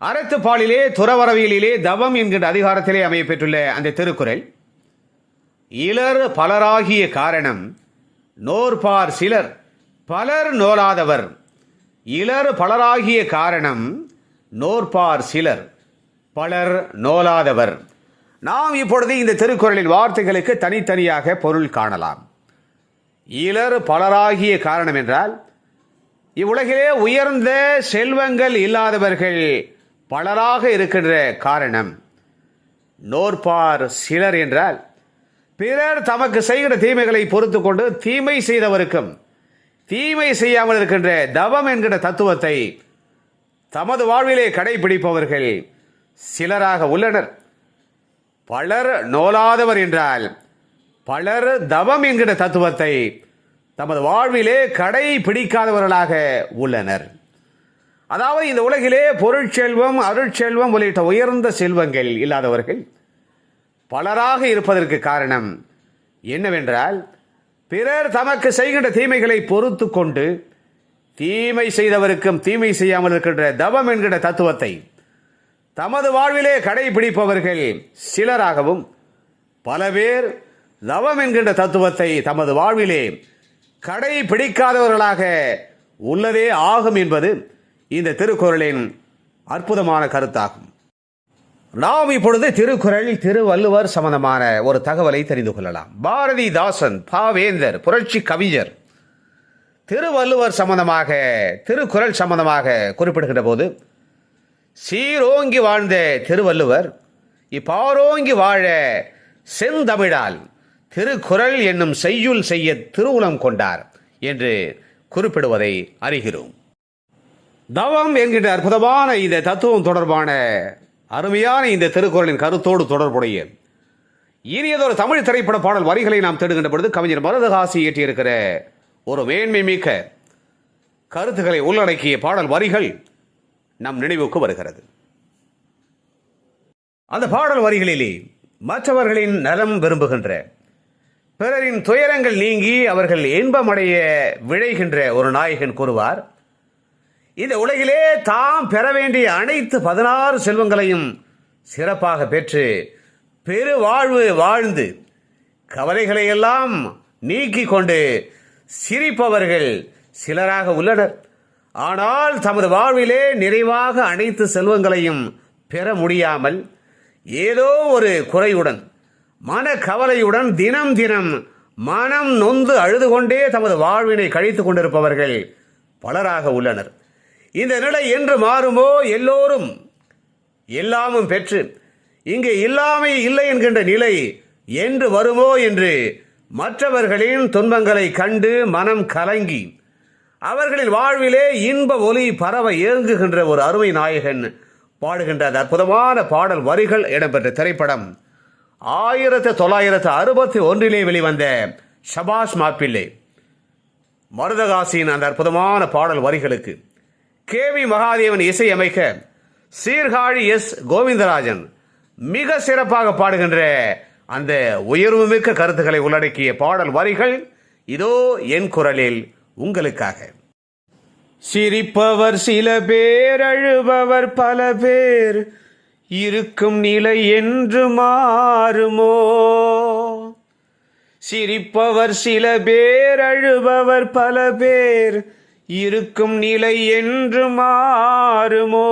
அறத்துப்பாலிலே துறவரவியலிலே தவம் என்கின்ற அதிகாரத்திலே அமைய பெற்றுள்ள அந்த திருக்குறள். இளர் பலராகிய காரணம் நோர்பார் சிலர் பலர் நோலாதவர். இளர் பலராகிய காரணம் நோர்பார் சிலர் பலர் நோலாதவர். நாம் இப்பொழுது இந்த திருக்குறளின் வார்த்தைகளுக்கு தனித்தனியாக பொருள் காணலாம். இளர் பலராகிய காரணம் என்றால் இவ்வுலகிலே உயர்ந்த செல்வங்கள் இல்லாதவர்கள் பலராக இருக்கின்ற காரணம். நோர்பார் சிலர் என்றால் பிறர் தமக்கு செய்கிற தீமைகளை பொறுத்து கொண்டு தீமை செய்தவருக்கும் தீமை செய்யாமல் இருக்கின்ற தவம் என்கிற தத்துவத்தை தமது வாழ்விலே கடைபிடிப்பவர்கள் சிலராக உள்ளனர். பலர் நோலாதவர் என்றால் பலர் தவம் என்கிற தத்துவத்தை தமது வாழ்விலே கடைபிடிக்காதவர்களாக உள்ளனர். அதாவது இந்த உலகிலே பொருட்செல்வம் அருட்செல்வம் உள்ளிட்ட உயர்ந்த செல்வங்கள் இல்லாதவர்கள் பலராக இருப்பதற்கு காரணம் என்னவென்றால் பிறர் தமக்கு செய்கின்ற தீமைகளை பொறுத்து கொண்டு தீமை செய்தவருக்கும் தீமை செய்யாமல் இருக்கின்ற தவம் என்கிற தத்துவத்தை தமது வாழ்விலே கடைபிடிப்பவர்கள் சிலராகவும் பல பேர் தவம் என்கின்ற தத்துவத்தை தமது வாழ்விலே கடைபிடிக்காதவர்களாக உள்ளதே ஆகும் என்பது இந்த திருக்குறளின் அற்புதமான கருத்தாகும். நாம் இப்பொழுது திருக்குறள் திருவள்ளுவர் சம்பந்தமான ஒரு தகவலை தெரிந்து கொள்ளலாம். பாரதிதாசன் பாவேந்தர் புரட்சி கவிஞர் திருவள்ளுவர் சம்பந்தமாக திருக்குறள் சம்பந்தமாக குறிப்பிடுகின்ற போது சீரோங்கி வாழ்ந்த திருவள்ளுவர் இப்பாரோங்கி வாழ செந்தமிழால் திருக்குறள் என்னும் செய்யுள் செய்ய திருவுளம் கொண்டார் என்று குறிப்பிடுவதை அறிகிறோம். தவம் என்கின்ற அற்புதமான இந்த தத்துவம் தொடர்பான அருமையான இந்த திருக்குறளின் கருத்தோடு தொடர்புடைய இனியதொரு தமிழ் திரைப்பட பாடல் வரிகளை நாம் தேடுகின்ற பொழுது கவிஞர் மருதகாசி இயற்றியிருக்கிற ஒரு மேன்மை மிக்க கருத்துக்களை உள்ளடக்கிய பாடல் வரிகள் நம் நினைவுக்கு வருகிறது. அந்த பாடல் வரிகளிலே மற்றவர்களின் நலம் விரும்புகின்ற பிறரின் துயரங்கள் நீங்கி அவர்கள் இன்பமடைய விழைகின்ற ஒரு நாயகன் கூறுவார். இந்த உலகிலே தாம் பெற வேண்டிய அனைத்து பதினாறு செல்வங்களையும் சிறப்பாக பெற்று பெரு வாழ்வு வாழ்ந்து கவலைகளை எல்லாம் நீக்கி கொண்டு சிரிப்பவர்கள் சிலராக உள்ளனர். ஆனால் தமது வாழ்விலே நிறைவாக அனைத்து செல்வங்களையும் பெற முடியாமல் ஏதோ ஒரு குறையுடன் மன கவலையுடன் தினம் தினம் மனம் நொந்து அழுது கொண்டே தமது வாழ்வினை கழித்து கொண்டிருப்பவர்கள் பலராக உள்ளனர். இந்த நிலை என்று மாறுமோ எல்லோரும்? எல்லாமும் பெற்று இங்கே இல்லாமை இல்லை என்கின்ற நிலை என்று வருமோ என்று மற்றவர்களின் துன்பங்களை கண்டு மனம் கலங்கி அவர்களின் வாழ்விலே இன்ப ஒலி பரவ இயங்குகின்ற ஒரு அருமை நாயகன் பாடுகின்ற அந்த அற்புதமான பாடல் வரிகள் இடம்பெற்ற திரைப்படம். ஆயிரத்தி தொள்ளாயிரத்து அறுபத்தி ஒன்றிலே வெளிவந்த ஷபாஷ் மாப்பிள்ளை. மருதகாசியின் அந்த அற்புதமான பாடல் வரிகளுக்கு கே வி மகாதேவன் இசையமைக்க சீர்காழி எஸ். கோவிந்தராஜன் மிக சிறப்பாக பாடுகின்ற அந்த உயர்வுமிக்க கருத்துக்களை உள்ளடக்கிய பாடல் வரிகள் இதோ என் குரலில் உங்களுக்காக. சிரிப்பவர் சில பேர் அழுபவர் பல பேர் இருக்கும் நிலை என்று மாறுமோ? சிரிப்பவர் சில பேர் அழுபவர் பல பேர் இருக்கும் நிலை என்று மாறுமோ?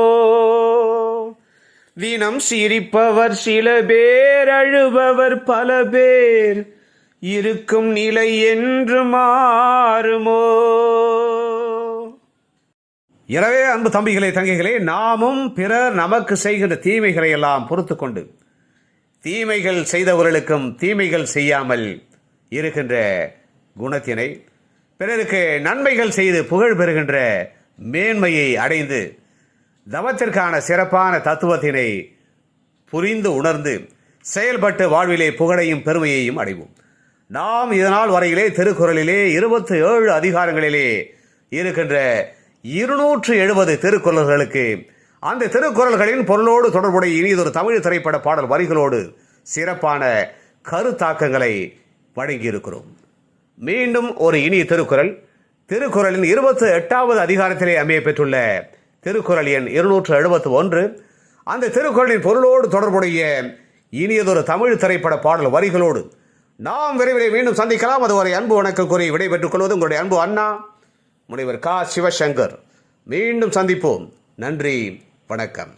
தினம் சிரிப்பவர் சில பேர் அழுபவர் பல பேர். இருக்கும் நிலை என்று மாறுமோ? எனவே அன்பு தம்பிகளே தங்கைகளே நாமும் பிறர் நமக்கு செய்கின்ற தீமைகளை எல்லாம் பொறுத்து கொண்டு தீமைகள் செய்தவர்களுக்கும் தீமைகள் செய்யாமல் இருக்கின்ற குணத்தினை பிறருக்கு நன்மைகள் செய்து புகழ் பெறுகின்ற மேன்மையை அடைந்து தவத்திற்கான சிறப்பான தத்துவத்தினை புரிந்து உணர்ந்து செயல்பட்டு வாழ்விலே புகழையும் பெருமையையும் அடைவோம். நாம் இதனால் வரையிலே திருக்குறளிலே இருபத்தி ஏழு அதிகாரங்களிலே இருக்கின்ற இருநூற்று எழுபது திருக்குறள்களுக்கு அந்த திருக்குறள்களின் பொருளோடு தொடர்புடைய இனியதொரு தமிழ் திரைப்பட பாடல் வரிகளோடு சிறப்பான கருத்தாக்கங்களை வழங்கியிருக்கிறோம். மீண்டும் ஒரு இனிய திருக்குறள். திருக்குறளின் இருபத்தி எட்டாவது அதிகாரத்திலே அமைய பெற்றுள்ள திருக்குறள் எண் இருநூற்று எழுபத்து ஒன்று அந்த திருக்குறளின் பொருளோடு தொடர்புடைய இனியதொரு தமிழ் திரைப்பட பாடல் வரிகளோடு நாம் விரைவிலே மீண்டும் சந்திக்கலாம். அதுவரை அன்பு வணக்கம் கூறி விடைபெற்றுக் கொள்வது உங்களுடைய அன்பு அண்ணா முனைவர் கா. சிவசங்கர். மீண்டும் சந்திப்போம். நன்றி வணக்கம்.